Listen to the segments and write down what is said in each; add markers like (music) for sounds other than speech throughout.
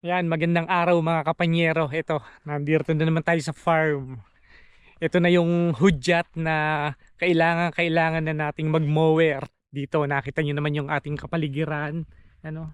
Yan, magandang araw mga kapanyero. Ito, nandito na naman tayo sa farm. Ito na yung hudyat na kailangan kailangan na nating mag-mower dito. Nakita nyo naman yung ating kapaligiran. Ano?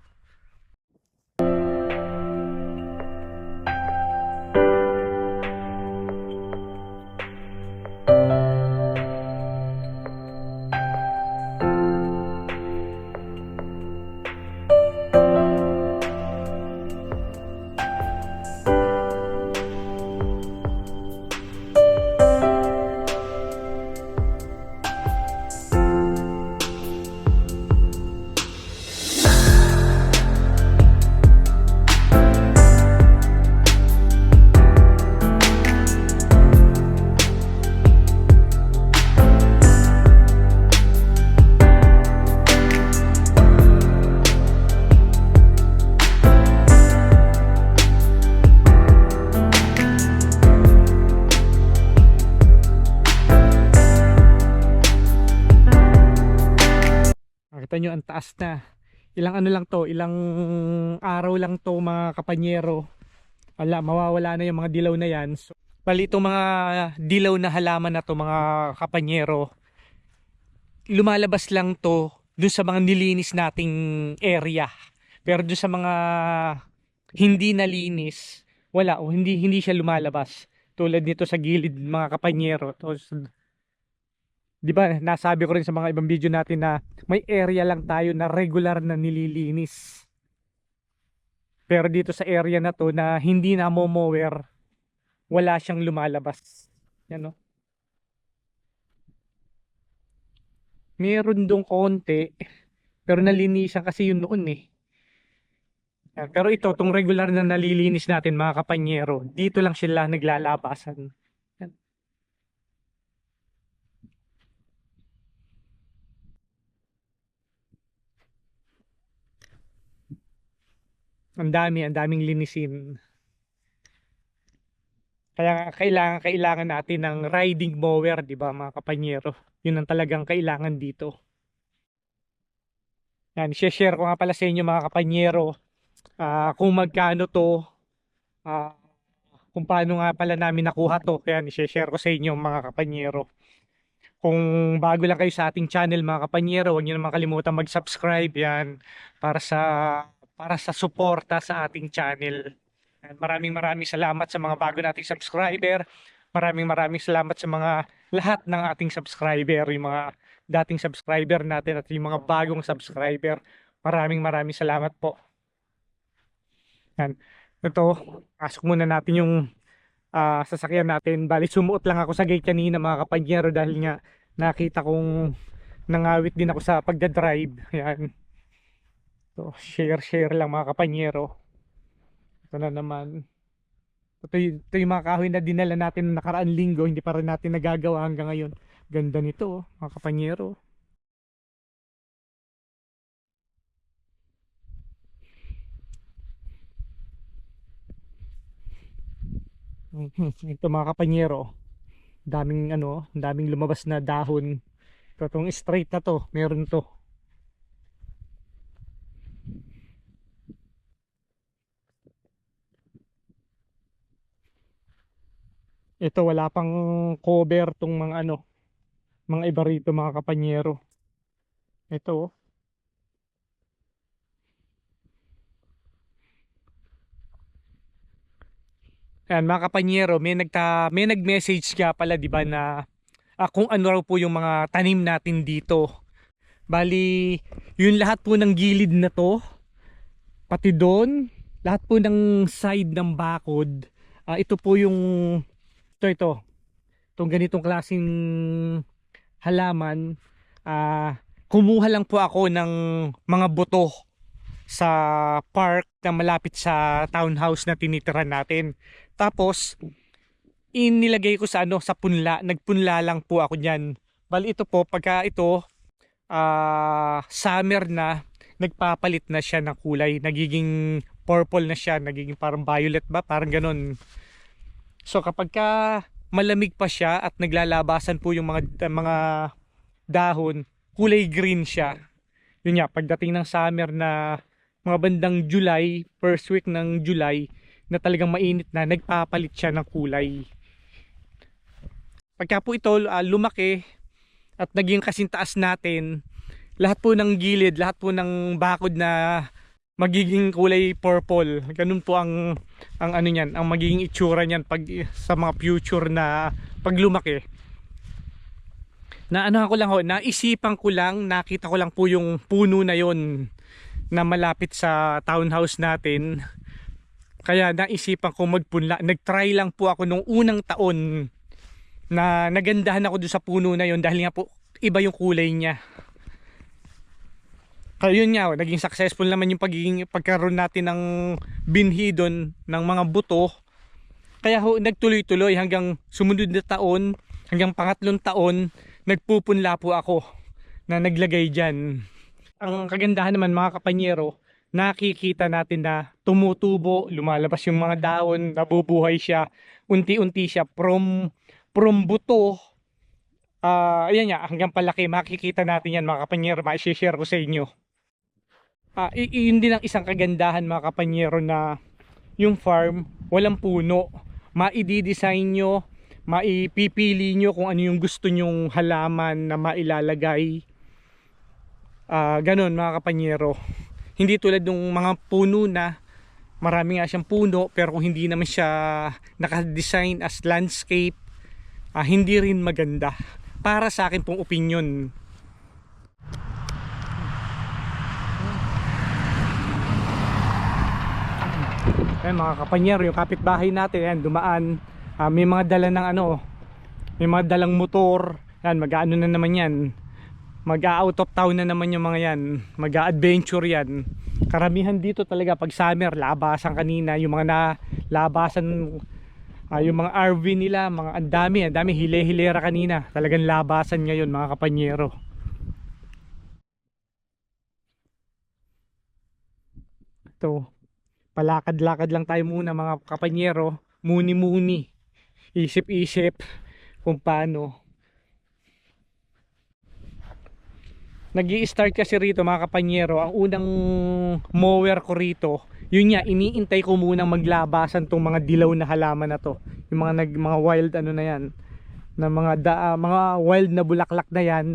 Nakita nyo ang taas na. Ilang ano lang to, ilang araw lang to mga kapanyero. Wala, mawawala na yung mga dilaw na yan. So, bali itong mga dilaw na halaman na to mga kapanyero, lumalabas lang to dun sa mga nilinis nating area. Pero dun sa mga hindi nalinis, wala o hindi hindi siya lumalabas. Tulad nito sa gilid mga kapanyero. To, 'di ba? Nasabi ko rin sa mga ibang video natin na may area lang tayo na regular na nililinis. Pero dito sa area na to na hindi na mower, wala siyang lumalabas. Yan no? Meron dong konti, pero nalinisan kasi yun noon eh. Pero ito, tong regular na nalilinis natin mga kapanyero, dito lang sila naglalabasan. Ang dami, ang daming linisin. Kaya kailangan kailangan natin ng riding mower, 'di ba, mga kapanyero? 'Yun ang talagang kailangan dito. Yan, share ko nga pala sa inyo mga kapanyero ah, kung magkano 'to, ah, kung paano nga pala namin nakuha 'to. Kaya i-share ko sa inyo mga kapanyero. Kung bago lang kayo sa ating channel mga kapanyero, huwag niyo naman kalimutan mag-subscribe 'yan para sa para sa suporta sa ating channel. And maraming maraming salamat sa mga bago nating subscriber. Maraming maraming salamat sa mga lahat ng ating subscriber, yung mga dating subscriber natin at yung mga bagong subscriber. Maraming maraming salamat po. Yan. Ito, pasok muna natin yung ah, sasakyan natin. Bali, sumuot lang ako sa gate kanina mga kapanyero dahil nga nakita kong nangawit din ako sa pagdadrive. Yan. So, share share lang mga kapanyero. Ito na naman. Ito, ito yung mga kahoy na dinala natin noong nakaraang linggo, hindi pa rin natin nagagawa hanggang ngayon. Ganda nito, oh, mga kapanyero. (laughs) Ito mga kapanyero. Daming ano, daming lumabas na dahon. Ito tong straight na to, meron to. Ito wala pang cover tong mga ano, mga iba rito mga kapanyero. Ito oh. Ayan, mga kapanyero, may nagta may nag-message nga pala 'di ba na ah, kung ano raw po yung mga tanim natin dito. Bali, yung lahat po ng gilid na to, pati doon, lahat po ng side ng bakod, ah, ito po yung ito ito. Itong ganitong klaseng halaman, ah, kumuha lang po ako ng mga buto sa park na malapit sa townhouse na tinitira natin. Tapos, inilagay ko sa ano, sa punla. Nagpunla lang po ako niyan. Bali ito po, pagka ito, ah, summer na, nagpapalit na siya ng kulay. Nagiging purple na siya, nagiging parang violet ba? Parang ganun. So kapag ka malamig pa siya at naglalabasan po yung mga mga dahon, kulay green siya. Yun nga, pagdating ng summer na mga bandang July, first week ng July, na talagang mainit na, nagpapalit siya ng kulay. Pagka po ito ah, lumaki at naging kasintaas natin, lahat po ng gilid, lahat po ng bakod na magiging kulay purple. Ganun po ang ang ano niyan, ang magiging itsura niyan pag sa mga future na pag lumaki. Na ano ko lang ho, naisipan ko lang, nakita ko lang po yung puno na yon na malapit sa townhouse natin. Kaya naisipan ko magpunla. Nag-try lang po ako nung unang taon na nagandahan ako doon sa puno na yon dahil nga po iba yung kulay niya. Kaya yun nga, naging successful naman yung pagiging pagkaroon natin ng binhi doon ng mga buto. Kaya ho, nagtuloy-tuloy hanggang sumunod na taon, hanggang pangatlong taon, nagpupunla po ako na naglagay dyan. Ang kagandahan naman mga kapanyero, nakikita natin na tumutubo, lumalabas yung mga dahon, nabubuhay siya, unti-unti siya from, from buto, ah ayan nga, hanggang palaki, makikita natin yan mga kapanyero, ma-share ko sa inyo. I- yun din ang isang kagandahan mga kapanyero na yung farm, walang puno. Maididesign nyo, maipipili nyo kung ano yung gusto nyong halaman na mailalagay. Ah, ganun mga kapanyero. Hindi tulad ng mga puno na marami nga siyang puno pero kung hindi naman siya nakadesign as landscape, ah, hindi rin maganda. Para sa akin pong opinion. Ayan mga kapanyero, yung kapitbahay natin, ayan, dumaan. Ah, may mga dala ng ano, may mga dalang motor. Yan, mag-ano na naman yan. Mag-out of town na naman yung mga yan. Mag-adventure yan. Karamihan dito talaga pag summer, labasan kanina. Yung mga na labasan, ah, yung mga RV nila, mga ang dami, ang dami hile-hilera kanina. Talagang labasan ngayon mga kapanyero. Ito, palakad-lakad lang tayo muna mga kapanyero. Muni-muni. Isip-isip kung paano. Nag start kasi rito mga kapanyero. Ang unang mower ko rito yun nga iniintay ko muna maglabasan tong mga dilaw na halaman na to. Yung mga nag mga wild ano na yan. Na mga da, ah, mga wild na bulaklak na yan.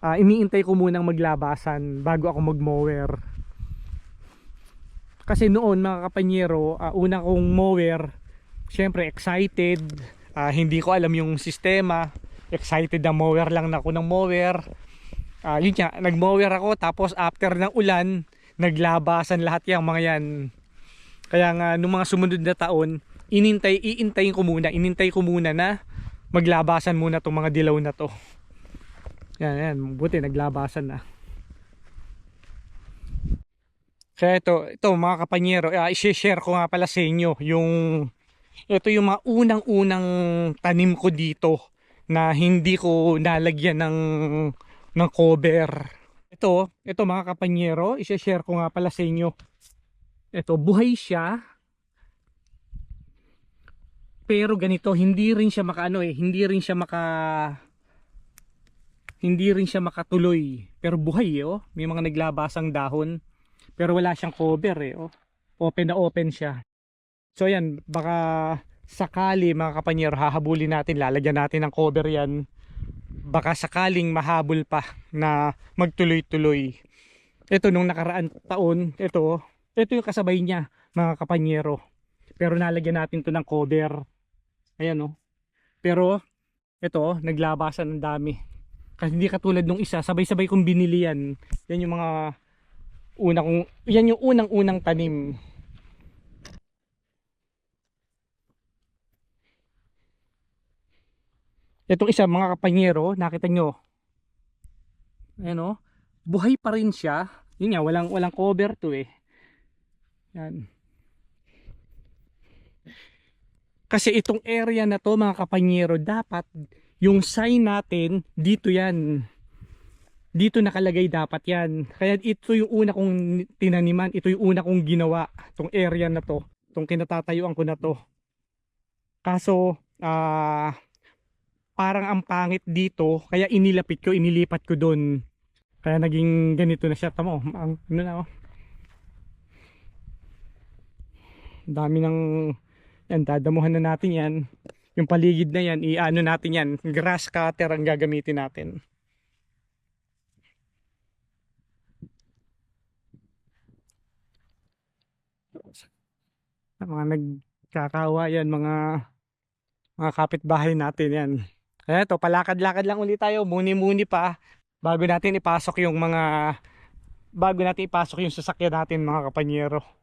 Ah, iniintay ko munang maglabasan bago ako mag-mower kasi noon mga kapanyero, uh, una kong mower, syempre excited, ah, hindi ko alam yung sistema, excited na mower lang na ako ng mower. Ah, yun nga, nag-mower ako tapos after ng ulan, naglabasan lahat yung mga yan. Kaya nga nung mga sumunod na taon, inintay, iintayin ko muna, inintay ko muna na maglabasan muna tong mga dilaw na to. Yan, yan, buti naglabasan na. Kaya ito, ito mga kapanyero, uh, i-share ko nga pala sa inyo yung ito yung mga unang-unang tanim ko dito na hindi ko nalagyan ng ng cover. Ito, ito mga kapanyero, i-share ko nga pala sa inyo. Ito, buhay siya. Pero ganito, hindi rin siya makaano eh, hindi rin siya maka hindi rin siya makatuloy. Pero buhay eh, oh. May mga naglabasang dahon pero wala siyang cover eh oh. open na open siya. So yan baka sakali mga kapanyero hahabulin natin lalagyan natin ng cover yan. Baka sakaling mahabol pa na magtuloy tuloy ito nung nakaraan taon ito ito yung kasabay niya mga kapanyero. Pero nalagyan natin to ng cover. Ayan oh. Pero ito naglabasan ng dami. Kasi hindi katulad nung isa sabay-sabay kong binili yan. Yan yung mga una kong yan yung unang unang tanim. Itong isa mga kapanyero nakita nyo. Ayan o buhay pa rin siya. Yun nga walang, walang cover to eh. Yan. Kasi itong area na to mga kapanyero dapat yung sign natin dito yan dito nakalagay dapat yan. Kaya ito yung una kong tinaniman. Ito yung una kong ginawa. Tong area na to. Tong kinatatayuan ko na to. Kaso ah parang ang pangit dito. Kaya inilapit ko inilipat ko doon kaya naging ganito na siya. Tamo ang ano na oh. Dami ng yan, dadamuhan na natin yan. Yung paligid na yan, i-ano natin yan. Grass cutter ang gagamitin natin. Mga nagkakawa yan, mga mga kapitbahay natin yan. Kaya to, palakad-lakad lang ulit tayo, muni-muni pa bago natin ipasok yung mga bago natin ipasok yung sasakyan natin mga kapanyero.